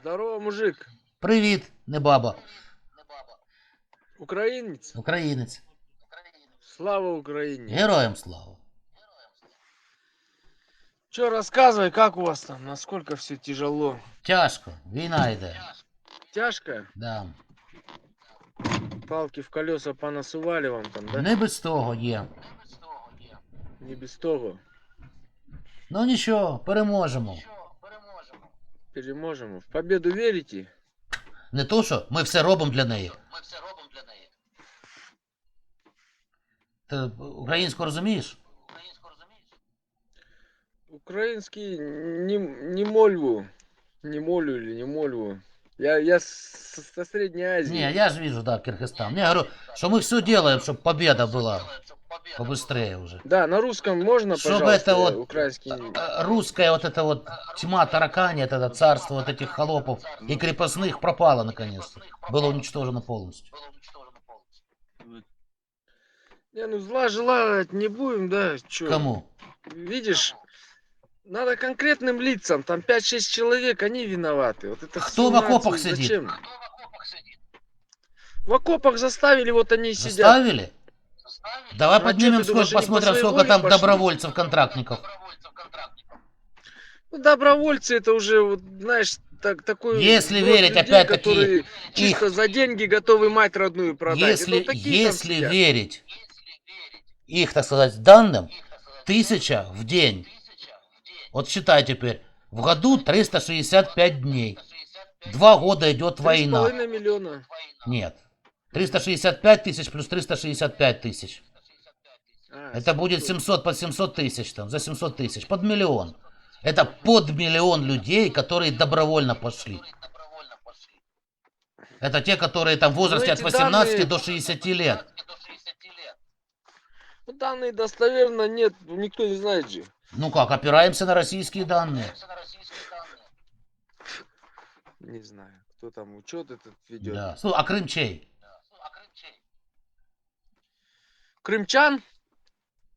Здорово, мужик. Привіт, не баба. Украинец. Українець. Слава Украине. Героям слава. Че, рассказывай, как у вас там, насколько все тяжело? Тяжко. Війна йде. Тяжко? Да. Палки в колеса понасували вам там, да? Не без того є. Не без того. Ну нічого, переможемо. Переможем. В победу верите? Не то, що ми все робимо для неї. Ти українську розумієш? Украинский не, не мольву. Не молю или не мольву. Я, я с- со Средней Азии. Ні, я ж вижу, да, Киргизстан. Я говорю, що ми все делаем, щоб победа була побыстрее уже. Да, на русском можно, Чтоб пожалуйста, это вот- украинский. А, Русская вот эта вот тьма таракани, это царство вот этих холопов и крепостных пропало наконец-то. Было уничтожено полностью. Не, ну зла желать не будем, да? Чё? Кому? Видишь, надо конкретным лицам, там 5-6 человек, они виноваты. Вот это Кто в окопах сидит? Зачем? В окопах заставили, вот они и сидят. Заставили? Давай а поднимем сколько, по посмотрим, сколько там пошли? добровольцев-контрактников. Ну, добровольцы это уже, вот, знаешь, так, такой... Если верить, людей, опять-таки, которые чисто за деньги готовы мать родную продать. Если, вот если верить их, так сказать, данным, тысяча в день. Вот считай теперь, в году 365 дней. Два года идет война. миллиона. Нет. 365 тысяч плюс 365 тысяч. А, Это будет 700 под 700 тысяч, там, за 700 тысяч, под миллион. Это под миллион людей, которые добровольно пошли. Это те, которые там в возрасте Ну, от эти 18 данные- до 60 лет. Ну, данные достоверно нет, никто не знает же. Ну как, опираемся на российские данные. Не знаю, кто там учет этот ведет. Да. Слушай, а Крым чей? Крымчан?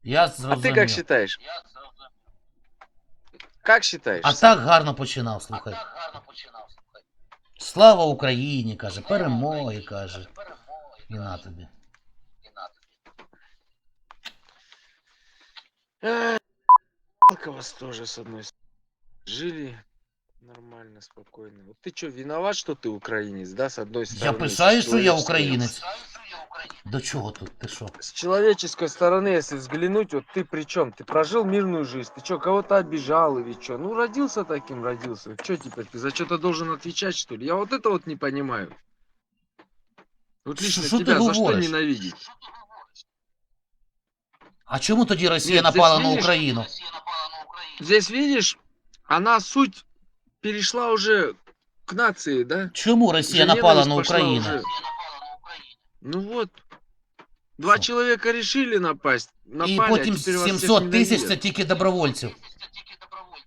Я А ты зрозумів. как считаешь? Как считаешь? А так гарно починав, слухай. Слава Україні, каже, перемоги, каже. І на тобі. Эх, Жалко вас тоже с одной стороны. Жили нормально, спокойно. Вот ты что, виноват, что ты украинец, да, с одной стороны? Я с пишаю, що я человеческой- українець. До чого тут? Ти що? С человеческой стороны, если взглянуть, вот ты при чем? Ты прожил мирную жизнь, ты что, кого-то обижал или что? Ну, родился таким, родился. Что теперь, ты за что-то должен отвечать, что ли? Я вот это вот не понимаю. Вот Ш- лично что ты тебя за что говоришь? ненавидеть? А чому тоді Росія Ні, здесь напала на видиш? Україну? Здесь, видишь, она суть перешла уже к нации, да? Чому Уже Росія напала ненависть на пошла Україну? уже. Ну вот. Два Что? человека решили напасть. Напали, І а потім теперь вас всех 700 тисяч це тільки добровольців.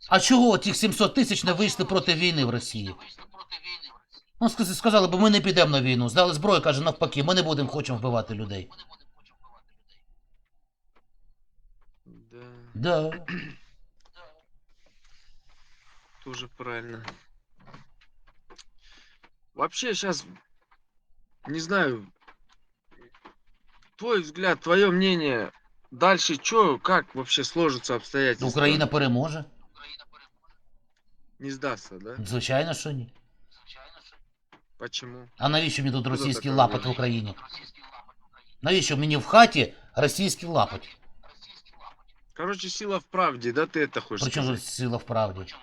А чого тих 700 тисяч не вийшли проти війни в Росії? Ну, сказ- сказали, бо ми не підемо на війну. Здали зброю, каже, навпаки, ми не будемо хочемо вбивати людей. Да, Да. тоже правильно. Вообще сейчас, не знаю, твой взгляд, твое мнение, дальше что, как вообще сложатся обстоятельства? Україна переможе. Не сдастся, да? Звичайно, що ні. Почему? А навіщо мені тут Куди російський така лапоть в війна? Україні? Навіщо мені в хаті російський лапоть? Короче, сила в правде, да, ты это хочешь Причому сказать? тут сила в правді?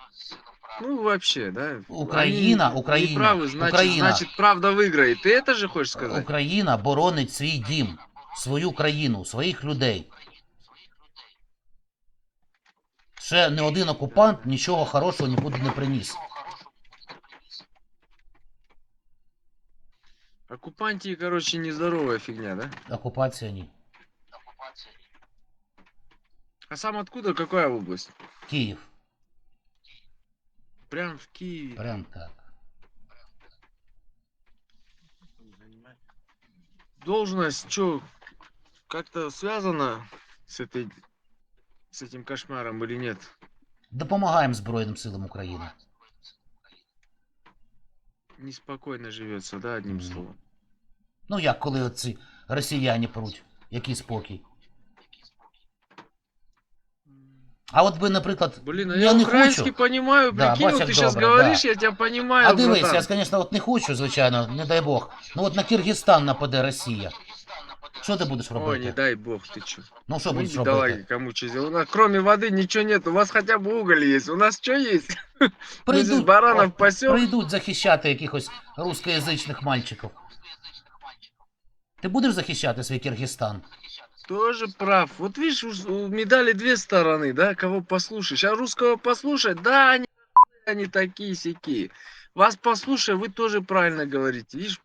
Ну, вообще, да. Украина, Они Украина, неправы, значит, Украина. значит, правда выиграет. Ты это же хочешь сказать? Україна боронить свій дім, Свою країну, своїх людей. ще не один окупант нічого хорошого нікуди не приніс. Оккупантии, короче, нездоровая фигня, да? Окупація ні. А сам откуда, какая область? Київ. Прям в Киеве. Прям так. Должность, что, как-то связана с этой, с этим кошмаром или нет? Допомагаємо Збройним силам України. Неспокойно живется, да, одним Мгм. словом. Ну як, коли оці росіяни пруть, який спокій. А от би, наприклад, Блин, а я, я, не украинский хочу. понимаю, Да, прикинь, вот бачок ты сейчас добре, говоришь, да. я тебя понимаю, А дивись, братан. я, звісно, от не хочу, звичайно, не дай Бог. Ну от на Киргизстан нападе Росія. Що ти будеш Ой, не дай бог, ты. Ну що Мы будеш бедолаги, робити? кому что. У нас кроме воды ничего нет. У вас хотя бы уголь есть. У нас что есть? Здесь баранов пасем. прийдуть захищати якихось русскоязичних мальчиків. Ти будеш захищати свій Киргизстан? Тоже прав. Вот видишь, у- медали две стороны, да, кого послушаешь. А русского послушать, да, они, они такие сякие. Вас послушай, вы тоже правильно говорите. Видишь,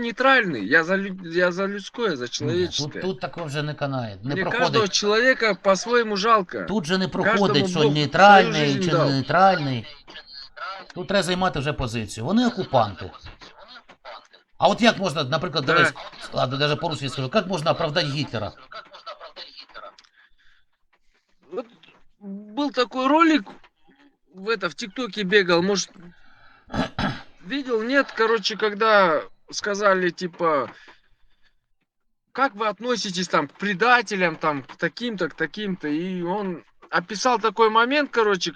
нейтральный, я за, лю- я за людское, за Ні, человеческое. Тут, тут такого вже не канає. Не Мне каждого проходить. человека по-своему жалко. Тут же не Каждому проходить, що Бог нейтральний свою жизнь чи дав. не нейтральний. Тут треба займати вже позицію. Вони окупанти. А от як можна, наприклад, Да. дивись, ладно, даже по-русски скажу, як можна оправдати Гітлера? Вот был такой ролик в это в ТикТоке бегал, может видел? Нет, короче, когда сказали типа, как вы относитесь там к предателям, там к таким-то, к таким-то, и он описал такой момент, короче,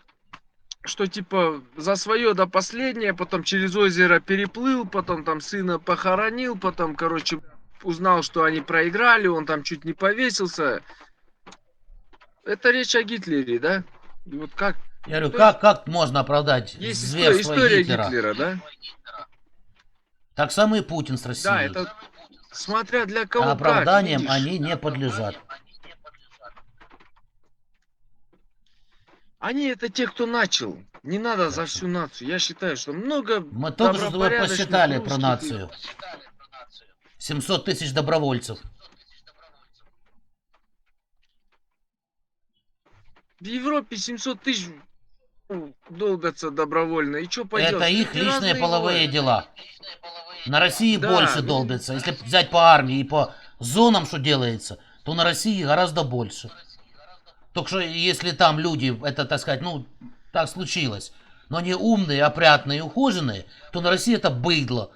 что типа за свое до последнее, потом через озеро переплыл, потом там сына похоронил, потом, короче, узнал, что они проиграли, он там чуть не повесился. Это речь о Гитлере, да? И вот как Я говорю, как, как можна оправдати есть история, история Гітлера? Гитлера, да? Так само и Путин с Россией. Да, это смотря для кого А как, оправданиям видишь. они не подлежат. Они это те, кто начал. Не надо за всю нацию. Я считаю, что много Мы только что посчитали про нацию. 700 тысяч добровольцев. В Европе 700 тысяч долгаться добровольно. И что поделать? Это их личные половые бывают. дела. На России Да, больше ну- долбится. Если взять по армии и по зонам, что делается, то на России гораздо больше. Только что если там люди, это, так сказать, ну, так случилось, но они умные, опрятные и ухоженные, то на России это быдло.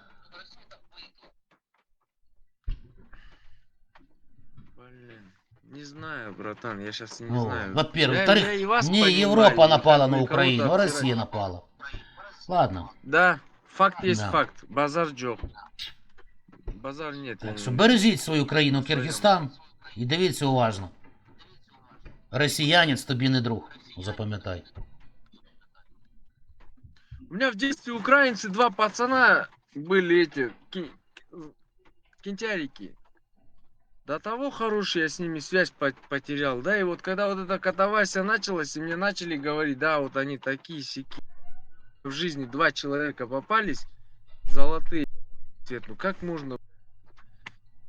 Блин, не знаю, братан, я сейчас не Ну, знаю. во-первых. Вас не понимаю, Европа напала на Украину, а Россия напала. Ладно. Да, факт есть Да. факт. Базар джок. Базар нет. я Так не- що бережіть свою країну Киргизстан і дивіться уважно. Росіянець тобі не друг, запам'ятай. У меня в детстве украинцы, два пацана были эти, ки- кентярики. До того хорошие, я с ними связь по- потерял, да, и вот когда вот эта катавасия началась, и мне начали говорить, да, вот они такие сики. В жизни два человека попались, золотые, ну как можно?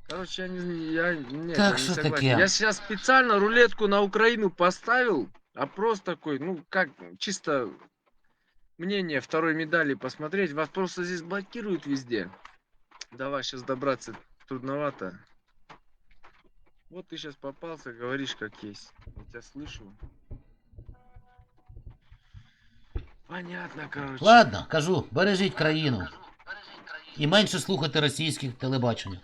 Короче, я не, я, нет, Так я не согласен. таки? Я сейчас специально рулетку на Украину поставил, опрос такой, ну как, чисто мнение второй медали посмотреть. Вас просто здесь блокируют везде. Давай сейчас добраться трудновато. Вот ты сейчас попался, говоришь как есть. Я тебя слышу. Понятно, короче. Ладно, кажу, бережіть країну. І менше слухайте російських телебачення.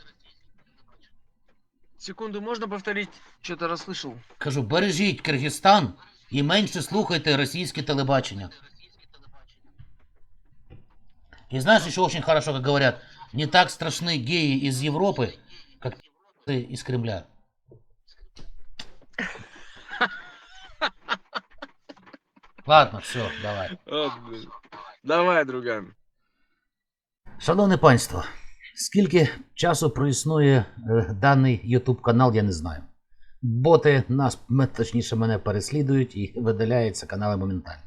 Секунду, можно повторить? Что-то расслышал. Кажу, бережіть Киргизстан і менше слухайте російське телебачення. И знаешь, еще очень хорошо, как говорят, не так страшны геи из Европы, как ты из Кремля. Ладно, все, давай. Давай, друган. Шановне панство, скільки часу проіснує е, даний YouTube канал, я не знаю. Боти нас, м- точніше, мене переслідують і видаляються канали моментально.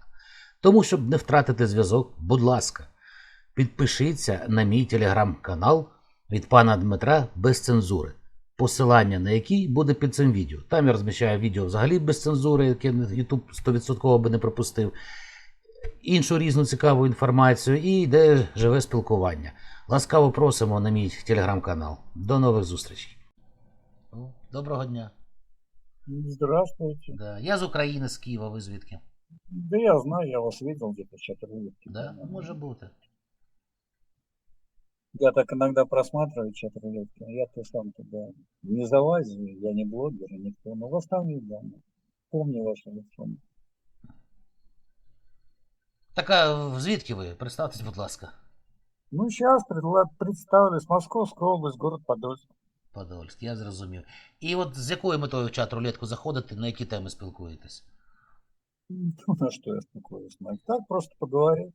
Тому, щоб не втратити зв'язок, будь ласка, підпишіться на мій телеграм-канал від пана Дмитра без цензури, посилання на який буде під цим відео. Там я розміщаю відео взагалі без цензури, яке YouTube 100% би не пропустив, іншу різну цікаву інформацію і йде живе спілкування. Ласкаво просимо на мій телеграм-канал. До нових зустрічей. Доброго дня. Здравствуйте. Да. Я з України, з Києва, ви звідки? Да я знаю, я вас видел где-то в. Да? Може бути. Я так иногда просматриваю чат-рулетки, а я-то сам туда не залазил, я не блогер, и никто, но вас там видел. Помню ваше лицо. Так а звідки ви? Представтесь, будь ласка. Ну, сейчас представлюсь, Московская область, город Подольск. Подольськ, я зрозумів. І от з якою метою в чат рулетку заходите, на які теми спілкуєтесь? Ну, на что я спокоюсь, Майк? Так, просто поговорить.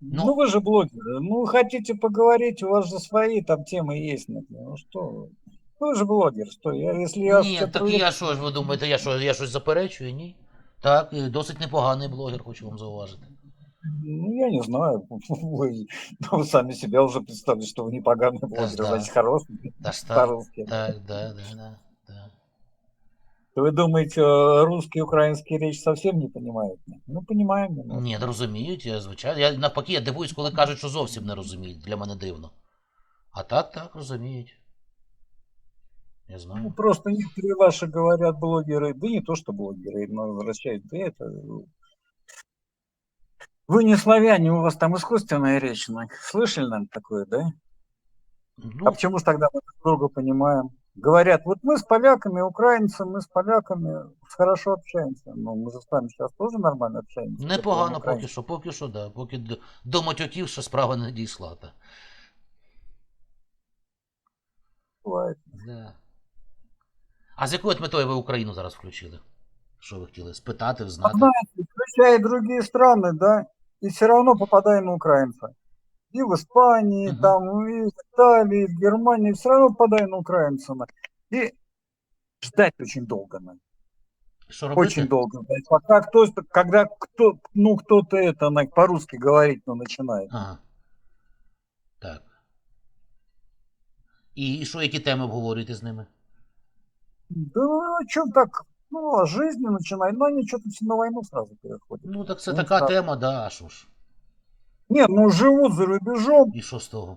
Ну- Ну, вы же блогеры. Ну, хотите поговорить, у вас же свои там темы есть. Ну, ну что вы. Ну, вы же блогер, что я, если я... Ні, чат так рулетки- я що ж ви думаєте, я що, я щось заперечую? Ні? Так, і досить непоганий блогер, хочу вам зауважити. Ну, я не знаю. Вы, ну, вы сами себя уже представили, что вы не поганый блогер, да. значит, хороший Та ж так, по-русски. так, да, да, да, да. Вы думаете, э, русский и украинский речь совсем не понимают? Ну, понимаем. немножко. Ні, не розуміють, я звичайно. Я навпаки, я дивуюсь, коли кажуть, що зовсім не розуміють. Для мене дивно. А так, так, розуміють. Я Ну, знаю. просто некоторые ваши говорят блогеры, да не то, что блогеры, но возвращают, да это... Вы не славяне, у вас там искусственная речь. ну, Слышали, наверное, такое, да? А Ну, почему же тогда мы друг друга понимаем? Говорят, вот мы с поляками, украинцы, мы с поляками хорошо общаемся. Ну, мы же с вами сейчас тоже нормально общаемся. непогано Только поки що, поки що, да. Поки до, до матюків ще справа не дійшла. Та. бывает. Да. А з якою от метою ви Україну зараз включили? Що ви хотіли? Спитати, А взнати? знаете, включая другие страны, да, и все равно попадаем на украинца. И в Испании, Мгм. там, и в Италии, и в Германии, все равно попадаем на украинца. на. И ждать очень долго надо. Що робити? Очень долго ждать. Пока кто, когда кто, ну, кто-то это на, по-русски говорить ну, начинает. Ага. Так. І, і що, які теми обговорюєте з ними? Да, что так, ну, о жизни начинает, но они что-то все на войну сразу переходят. Ну, так це Ну, така так. тема, да, а що ж? Не, ну, живут за рубежом, І що з того?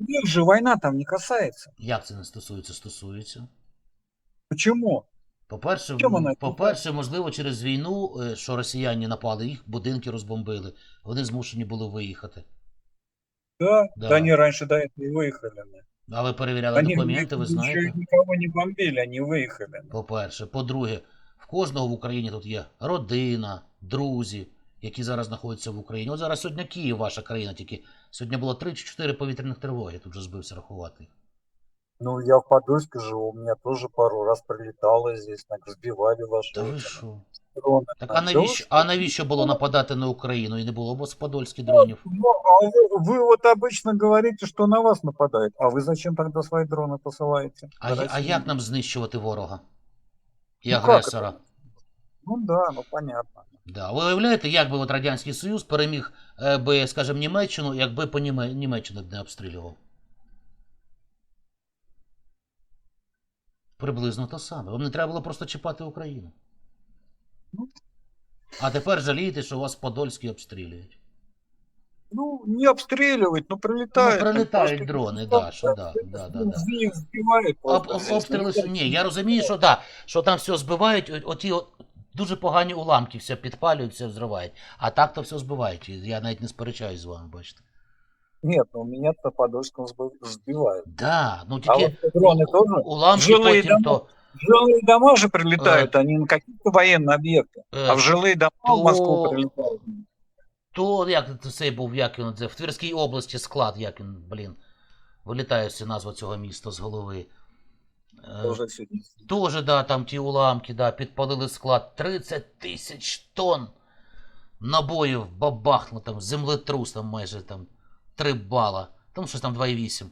их же война там не касается. Як це не стосується? Стосується. Почему? По-перше, Чому вона м, по-перше, можливо, через війну, е, що росіяни напали, їх будинки розбомбили. Вони змушені були виїхати. Да, Да. да, они раньше до этого и выехали. на. А ви перевіряли Они документи, ви еще знаєте? никого не бомбили, они выехали. По-перше. По-друге, в кожного в Україні тут є родина, друзі, які зараз знаходяться в Україні. От зараз сьогодні Київ, ваша країна, тільки сьогодні було 3 чи 4 повітряних тривоги, я тут вже збився рахувати. Ну, я в Подольске живу, у меня тоже пару раз прилетало здесь, так сбивали ваши Та ви эти що? дроны. Так Да а навіщо, уж. а навіщо було нападати на Україну і не було б Подольських дронів? Ну, а вы, вы вот обычно говорите, что на вас нападают, а вы зачем тогда свои дроны посылаете? А, на я- а Россию? як нам знищувати ворога? І Ну, як агресора? Ну да, ну понятно. Да. Ви уявляєте, як би от Радянський Союз переміг е, би, скажімо, Німеччину, якби по Німе... Німеччину б не обстрілював? Приблизно те саме. Вам не треба було просто чіпати Україну. Ну. А тепер жалієте, що вас Подольські обстрілюють. Ну, не обстреливать, ну. Ну, там прилітають дрони, да, що да, да, да, да. Их сбивают Об, просто об, обстріли, Ну, що- ні, я розумію, що да, що там все збивають, о- оті от, дуже погані уламки все підпалюють, все взривають. А так то все збивають. І Я навіть не сперечаюсь з вами, бачите. Нет, ну меня-то Подольском сбив- сбивают. Да, ну А тільки вот дроны тоже? уламки Жилые потім дома? то. В жилые дома же прилетают, они на какие-то военные объекты. е, А в жилые дома в Москву то- прилетают. То як цей був, як він це в Тверській області склад, як він, блін, вилітає всі назва цього міста з голови. Е, Тоже сегодня. Тоже, да, там ті уламки, да, підпалили склад. 30 тисяч тонн набоїв бабахнуло, там землетрус, там майже там 3 бала. Там щось там 2,8.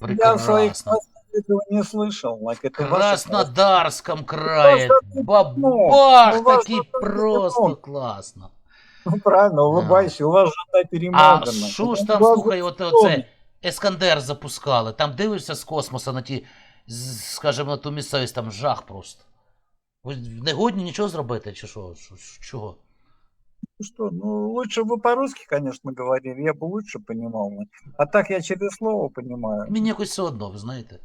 Я в своих Прекрасно. этого не слышал. Like, В это ваши Краснодарском крае. Ну, Бабах, ну, вас таки же просто ну. класно. Ну, правильно, улыбайся, у вас жена А перемагана. що ж Ну, там, вас слухай, от же оце Ескандер запускали. Там дивишся з космоса на ті, з- скажімо, на ту місцевість, там жах просто. Ви не годні нічого зробити, чи що? Що- що- Чого? Ну Что, ну лучше бы по-русски, конечно, говорили, я бы лучше понимал. А так я через слово понимаю. Мені якось все одно, ви знаєте.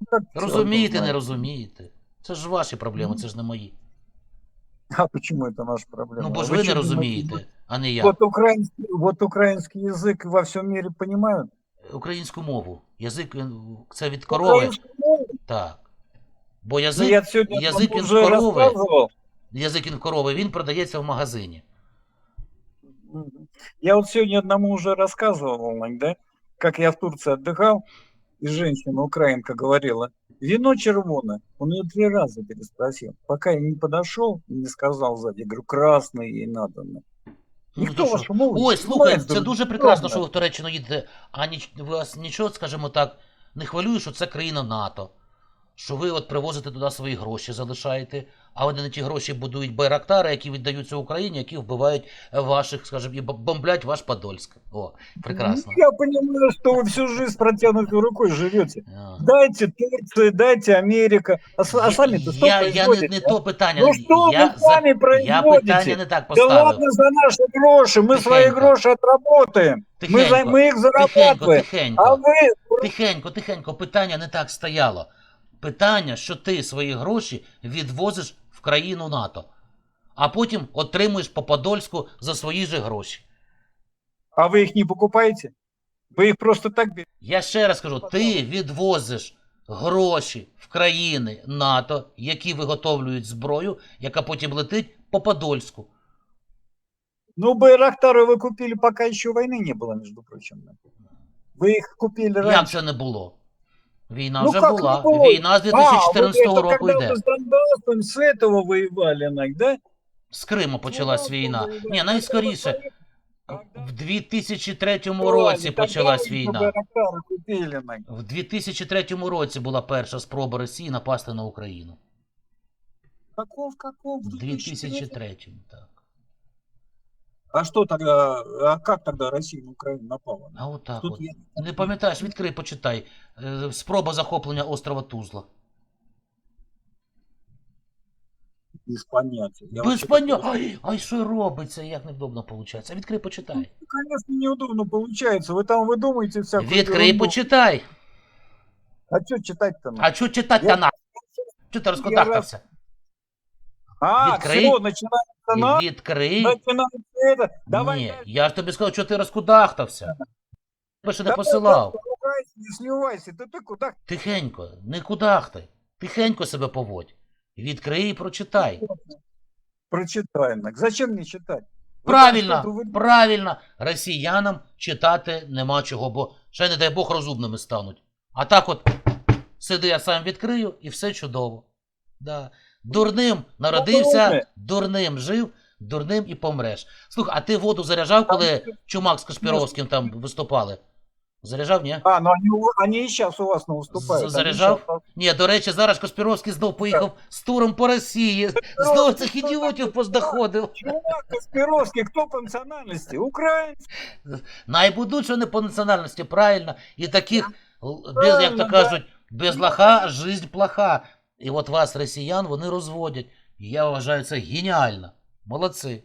Ну, как всё Розумієте, одно не знаю. розумієте. Це ж ваші проблеми, це ж не мої. А почему это наша проблема? Ну, бо ж Вы ви не что, розумієте, думаете, а не я. Вот украинский, вот украинский язык во всем мире понимают? Українську мову. Язик він це від корови. Украинскую мову? Так. Бо Ну, язик, я сегодня язик вам из уже коровы. рассказывал. язик він корови, він продається в магазині. Мгм. Я вот сегодня одному уже рассказывал, Лань, да, как я в Турции отдыхал, и женщина, украинка, говорила, вино червоное. Он ее три раза переспросил, пока я не подошел и не сказал сзади, я говорю, красный ей надо. ну». Ну, вас що? вашу мову Ой, слухай, це дуже прекрасно, що ви в Туреччину їдете. А ніч, вас нічого, скажімо так, не хвилює, що це країна НАТО Що ви от привозите туди свої гроші, залишаєте, а вони на ті гроші будують байрактари, які віддаються Україні, які вбивають е, ваших, скажімо, і бом- бомблять ваш Подольськ. О, прекрасно. Ну, Я понимаю, что вы всю жизнь с протянутой рукой живете. А. Дайте Турции, дайте Америка. А, с- а сами-то что я, я не, производите, не а? то питання. Ну что я, вы сами я производите? питання не так Да поставив. ладно за наши гроши, мы свои Тихенько. гроши отработаем. Мы, за, Тихенько, мы их тихенько, зарабатываем. тихенько. А вы Тихенько, тихенько, питання не так стояло. Питання, що ти свої гроші відвозиш в країну НАТО, а потім отримуєш по Подольську за свої же гроші. А вы их не покупаете? Вы их просто так берете? Я ще раз кажу, ти відвозиш гроші в країни НАТО, які виготовлюють зброю, яка потім летить по Подольську. Ну, Байрактары вы купили, пока еще войны не было, между прочим. Вы их купили Як раньше. це не було? Війна Ну, вже как була. не було? Війна з 2014 а, вот это року когда йде. вы с Донбассом с этого воевали, Нак, да? З Криму почалась Ну, війна. ну, Ні, найскоріше. Когда- В 2003 Правильно, році тогда почалась вы війна. Байрактары купили, Нак. В 2003 році була перша спроба Росії напасти на Україну. Каков, каков? В 2003, так. А что тогда, а как тогда Россия на Украину напала? А отак Тут от. я- Не пам'ятаєш, відкрий, почитай. Е, Спроба захоплення острова Тузла. Без понятия. Я Без вообще поня... такого- Ай, ай, що робиться, як невдобно виходить. Відкрий, почитай. Ну, конечно, неудобно получается. Вы там выдумаете всякую Відкрий, ерунду. почитай. А что читать-то? надо? А що читати Я- та на? Чого ти розкотахтався? А, відкрий. все, начинается на... Відкрий. Начинается это. Давай, Ні, дальше. я ж тобі сказав, що ти розкудахтався. Я ще не Давай, посилав. дальше, ругайся, Не сливайся. Ты, ты куда? Тихенько, не кудахтай. Тихенько себе поводь. Відкрий і прочитай. Прочитай. Нак. Зачем мне читать? Вы там Правильно, что-то вы- правильно. Росіянам читати нема чого, бо ще не дай Бог розумними стануть. А так от сиди, я сам відкрию, і все чудово. Да. Дурним народився, дурним жив, дурним і помреш. Слухай, а ти воду заряджав, коли Чумак з Кашпіровським там виступали? Заряджав, ні? А, ну они, у- они и сейчас у вас не уступают. За- Они заряжал? щас- Ні, до речі, зараз Каспіровський знов поїхав з туром по Росії. Знову цих ідіотів познаходив. Чувак, Каспировский, кто по национальности? Украинец. Найбудуть, що не по національності, правильно. І таких, без, як то Правильно, кажуть, без лоха жизнь плоха. І от вас, росіян, вони розводять. І я вважаю це геніально. Молодці.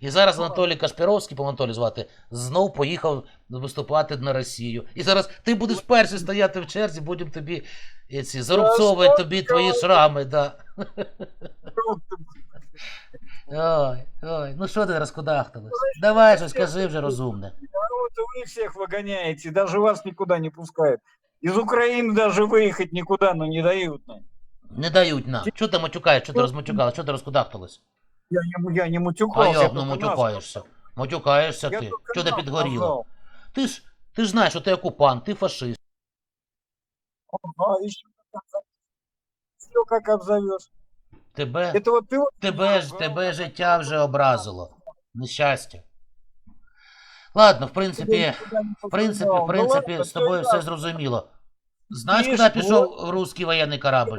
І зараз Анатолій Кашпіровський, по Анатолій звати, знов поїхав виступати на Росію. І зараз ти будеш перший стояти в черзі, будемо тобі е, ці, зарубцовувати тобі твої шрами. Да. Ой, ой, ну що ти розкудахталась? Давай же, скажи вже розумне. А вот вы всех выгоняете, даже вас никуда не пускают. Из Украины даже выехать никуда, но не дают. ну. Не дають нам. Чого ти матюкаєш, чого ти розматюкала, чого ти розкудахталась? Я не, я не А матюкался. як я ну только нас матюкаєшся? сказал. Матюкаєшся Я ти. только Чого ти нас підгоріла? сказал. Ти ж, ти ж знаєш, що ти окупант, ти фашист. Ага, еще как обзовешь. Всё как обзовешь. Тебе, Это вот ты вот... тебе ж, тебе життя вже образило. Нещастя. Ладно, в принципі, в принципі, в принципі, з тобою все зрозуміло. Знаєш, Ні, куди ж, пішов русський воєнний корабль?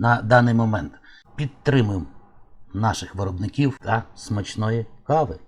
на даний момент. Підтримуємо наших виробників та смачної кави.